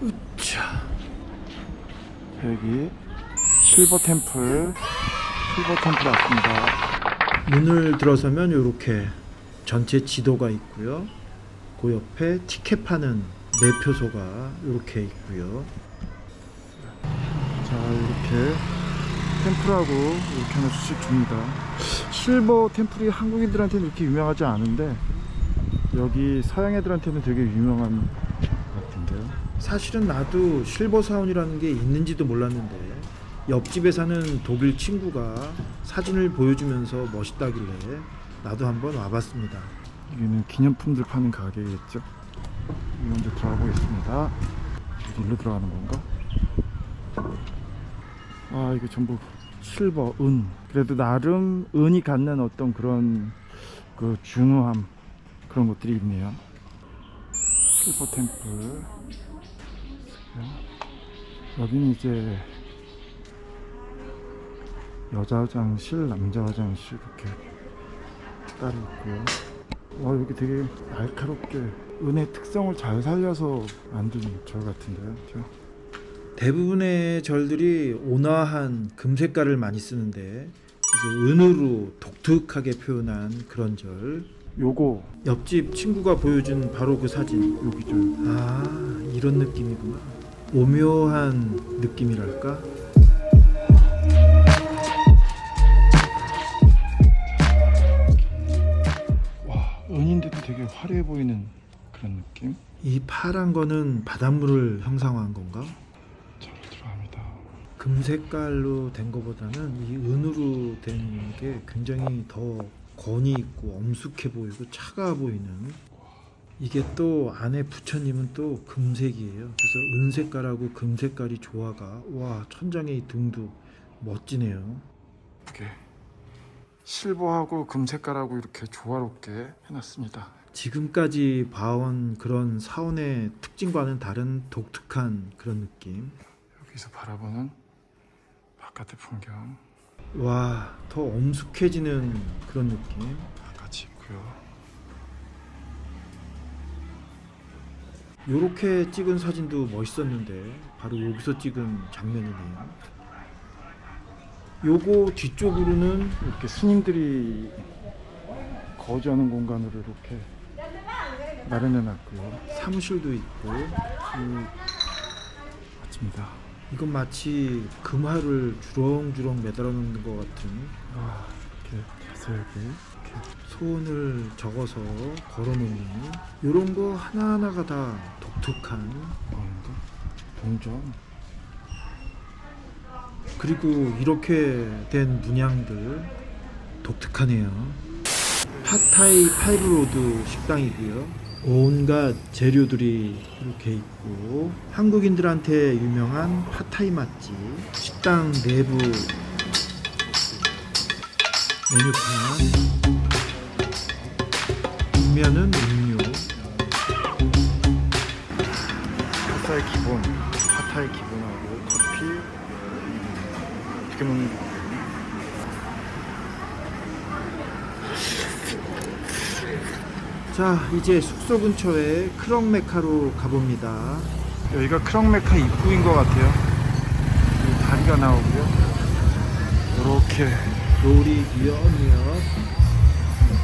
으차. 여기 실버 템플, 실버 템플 왔습니다. 문을 들어서면 이렇게 전체 지도가 있고요. 그 옆에 티켓 파는 매표소가 이렇게 있고요. 자 이렇게 템플하고 이렇게 하나씩 줍니다. 실버 템플이 한국인들한테는 이렇게 유명하지 않은데 여기 서양 애들한테는 되게 유명한. 사실은 나도 실버 사원이라는 게 있는지도 몰랐는데 옆집에 사는 독일 친구가 사진을 보여주면서 멋있다길래 나도 한번 와봤습니다. 여기는 기념품들 파는 가게겠죠. 데 들어가 보겠습니다. 일로 들어가는 건가? 아 이게 전부 실버, 은. 그래도 나름 은이 갖는 어떤 그런 그 중후함 그런 것들이 있네요. 실버 템플. 여기는 이제 여자 화장실, 남자 화장실 이렇게 따로 있고요. 와 여기 되게 날카롭게 은의 특성을 잘 살려서 만든 절 같은데요. 저. 대부분의 절들이 온화한 금색깔을 많이 쓰는데 그래서 은으로 독특하게 표현한 그런 절. 요거 옆집 친구가 보여준 바로 그 사진 여기 절. 아 이런 느낌이구나. 오묘한 느낌이랄까. 와 은인데도 되게 화려해 보이는 그런 느낌. 이 파란 거는 바닷물을 형상화한 건가? 저로 들어갑니다. 금 색깔로 된 것보다는 이 은으로 된 게 굉장히 더 권위 있고 엄숙해 보이고 차가워 보이는 이게 또 안에 부처님은 또 금색이에요. 그래서 은색깔하고 금색깔이 조화가 와 천장의 이 등도 멋지네요. 이렇게 실버하고 금색깔하고 이렇게 조화롭게 해놨습니다. 지금까지 봐온 그런 사원의 특징과는 다른 독특한 그런 느낌. 여기서 바라보는 바깥의 풍경. 와, 더 엄숙해지는 그런 느낌. 같이 있고요. 요렇게 찍은 사진도 멋있었는데 바로 여기서 찍은 장면이네요. 요거 뒤쪽으로는 이렇게 스님들이 거주하는 공간으로 이렇게 마련해 놨고요. 사무실도 있고 그 맞습니다. 이건 마치 금화를 주렁주렁 매달아 놓는 것 같은 아, 이렇게 자세하게 이렇게 소원을 적어서 걸어 놓는 이런 거 하나하나가 다 독특한 뭔가 동전 그리고 이렇게 된 문양들 독특하네요. 파타이 파이브로드 식당이고요. 온갖 재료들이 이렇게 있고 한국인들한테 유명한 파타이 맛집 식당 내부 메뉴판 뒷면은 음료. 파타이 기본 파타이 기본하고 커피 어떻게 먹는 거자 이제 숙소 근처에 크렁메카로 가봅니다. 여기가 크렁메카 입구인 것 같아요. 이 다리가 나오고요. 이렇게 놀이 뉘엿뉘엿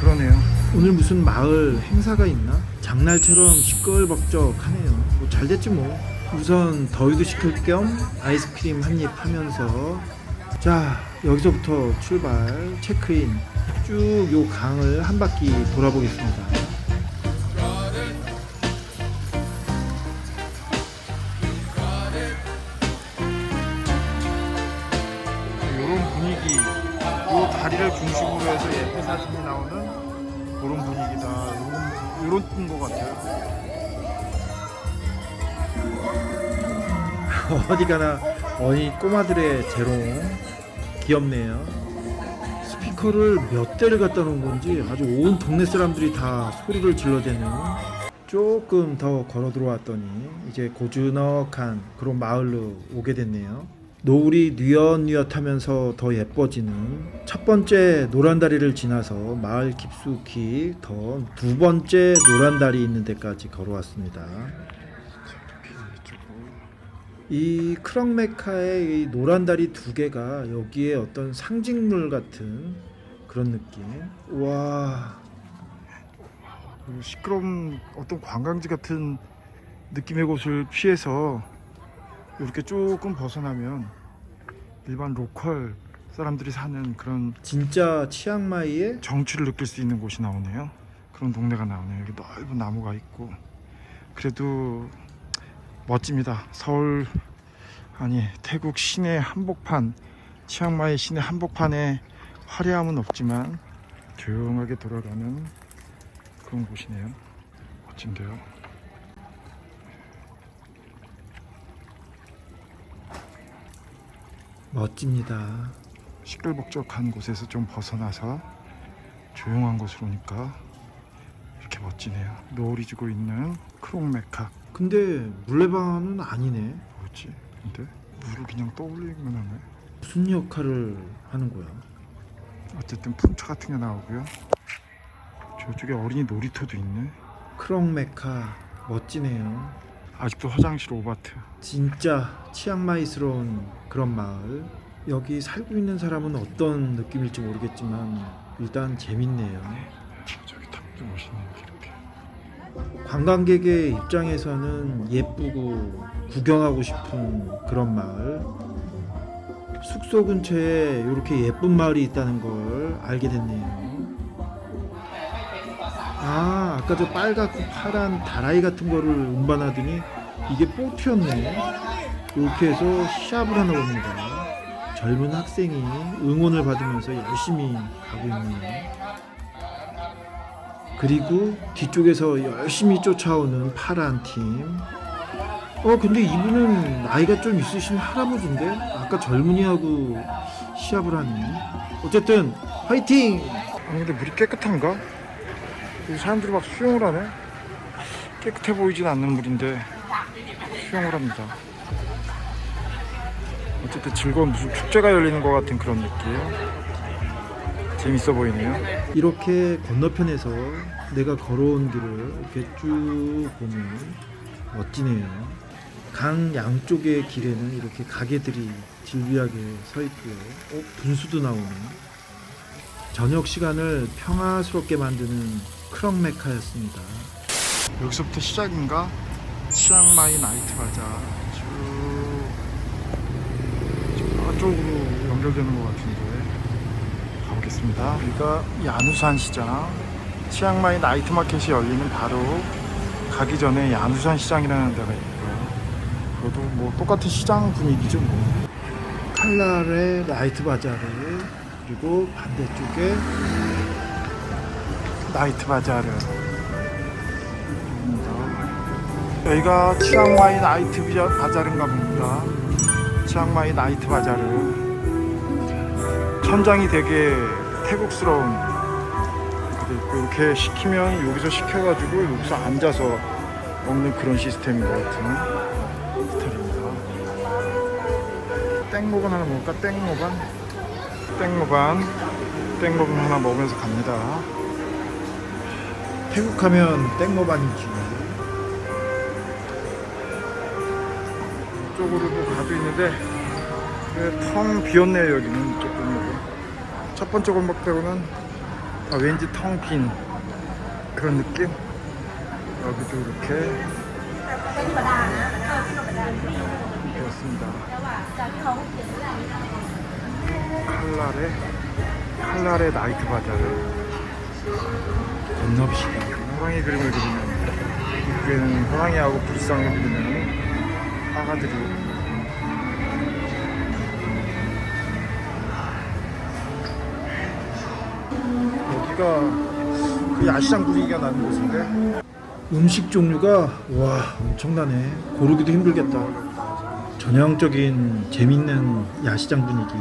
그러네요. 오늘 무슨 마을 행사가 있나? 장날처럼 시끌벅적하네요. 뭐 잘 됐지 뭐. 우선 더위도 식힐 겸 아이스크림 한 입 하면서. 자 여기서부터 출발 체크인. 쭉 요 강을 한 바퀴 돌아보겠습니다 그런 분위기다. 이런 이런 것 같아요. 어디 가나 어이 꼬마들의 재롱 귀엽네요. 스피커를 몇 대를 갖다 놓은 건지 아주 온 동네 사람들이 다 소리를 질러대는 조금 더 걸어 들어왔더니 이제 고즈넉한 그런 마을로 오게 됐네요. 노을이 뉘엿뉘엿하면서 더 예뻐지는 첫 번째 노란다리를 지나서 마을 깊숙이 더 두 번째 노란다리 있는 데까지 걸어왔습니다. 이 크렁메카의 이 노란 다리 두 개가 여기에 어떤 상징물 같은 그런 느낌. 와. 그 시끄러운 어떤 관광지 같은 느낌의 곳을 피해서 이렇게 조금 벗어나면 일반 로컬 사람들이 사는 그런 진짜 치앙마이의 정취를 느낄 수 있는 곳이 나오네요. 그런 동네가 나오네요. 여기 넓은 나무가 있고 그래도 멋집니다. 서울 아니 태국 시내 한복판 치앙마이 시내 한복판에 화려함은 없지만 조용하게 돌아가는 그런 곳이네요. 멋진데요. 멋집니다. 시끌벅적한 곳에서 좀 벗어나서 조용한 곳으로 오니까 이렇게 멋지네요. 노을이 지고 있는 크롱메카 근데 물레방아는 아니네. 뭐지? 근데 물을 그냥 떠올리기만 하네. 무슨 역할을 하는 거야? 어쨌든 풍차 같은 게 나오고요. 저쪽에 어린이 놀이터도 있네. 크렁메카 멋지네요. 아직도 화장실 오바트. 진짜 치앙마이스러운 그런 마을. 여기 살고 있는 사람은 어떤 느낌일지 모르겠지만 일단 재밌네요. 저기 탑도 멋있네 이렇게. 관광객의 입장에서는 예쁘고 구경하고 싶은 그런 마을. 숙소 근처에 이렇게 예쁜 마을이 있다는 걸 알게 됐네요. 아, 아까 저 빨갛고 파란 다라이 같은 거를 운반하더니 이게 보트였네. 이렇게 해서 시합을 하나 봅니다. 젊은 학생이 응원을 받으면서 열심히 가고 있네요. 그리고 뒤쪽에서 열심히 쫓아오는 파란 팀. 어, 근데 이분은 나이가 좀 있으신 할아버지인데? 아까 젊은이하고 시합을 하니. 어쨌든, 화이팅! 아 근데 물이 깨끗한가? 사람들이 막 수영을 하네. 깨끗해 보이진 않는 물인데 수영을 합니다. 어쨌든 즐거운 무슨 축제가 열리는 것 같은 그런 느낌. 재밌어 보이네요. 이렇게 건너편에서 내가 걸어온 길을 이렇게 쭉 보면 멋지네요. 강 양쪽의 길에는 이렇게 가게들이 질비하게 서 있고요. 어, 분수도 나오네. 저녁 시간을 평화스럽게 만드는 크렁메카였습니다. 여기서부터 시작인가? 치앙마이 나이트 바자 쭉 저쪽으로 연결되는 것 같은데 가보겠습니다. 여기가 야누산 시장 치앙마이 나이트 마켓이 열리는 바로 가기 전에 야누산 시장이라는 데가 있고요. 그것도 뭐 똑같은 시장 분위기죠 뭐. 칼날의 라이트 바자르 그리고 반대쪽에 나이트 바자르 여기가 치앙마이 나이트 바자르인가 봅니다. 치앙마이 나이트 바자르 천장이 되게 태국스러운 이렇게 시키면 여기서 시켜가지고 여기서 앉아서 먹는 그런 시스템인 것 같은 스타일입니다. 땡모반 하나 먹을까? 땡모반? 땡모반 땡모반 하나 먹으면서 갑니다 태국 하면 땡모반이지. 쪽으로도 가도 있는데 그텅 비었네요 여기는. 이쪽 골목은 첫 번째 빼고는 아, 왠지 텅 빈 그런 느낌? 여기도 이렇게 비었습니다. 칼날의 칼날의 나이트 바자를 건넙시다. 호랑이 그림을 그리는 입구에는 호랑이하고 불상을 그리는 화가들이 여기가 그 야시장 분위기가 나는 곳인데 음식 종류가 와 엄청나네. 고르기도 힘들겠다. 전형적인 재밌는 야시장 분위기.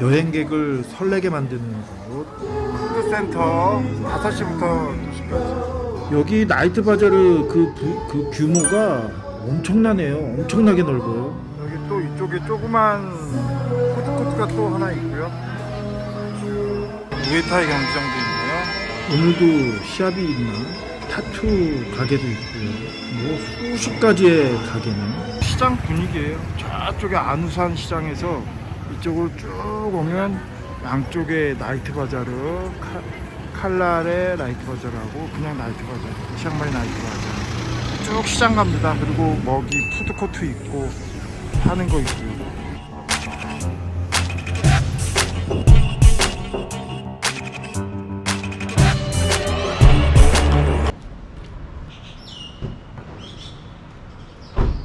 여행객을 설레게 만드는 곳. 푸드센터 5시부터 2시까지 여기 나이트 바자르 그, 부- 그 규모가 엄청나네요. 엄청나게 넓어요. 여기 또 이쪽에 조그만 푸드코트가 또 하나 있고요 무에타이 경기장도 있네요 오늘도 시합이 있나? 타투 가게도 있고요. 뭐 수십 가지의 가게는 시장 분위기예요. 저쪽에 안우산 시장에서 이쪽으로 쭉 오면 양쪽에 나이트 바자르, 칼, 칼날의 나이트 바자르하고 그냥 나이트 바자르, 치앙마이 나이트 바자르 쭉 시장 갑니다. 그리고 먹이 푸드코트 있고 하는 거 있고요.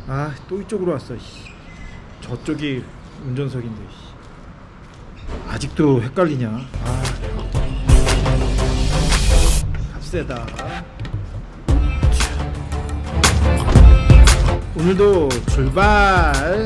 아또 이쪽으로 왔어 씨. 저쪽이 운전석인데 씨. 아직도 헷갈리냐? 아 값세다. 오늘도 출발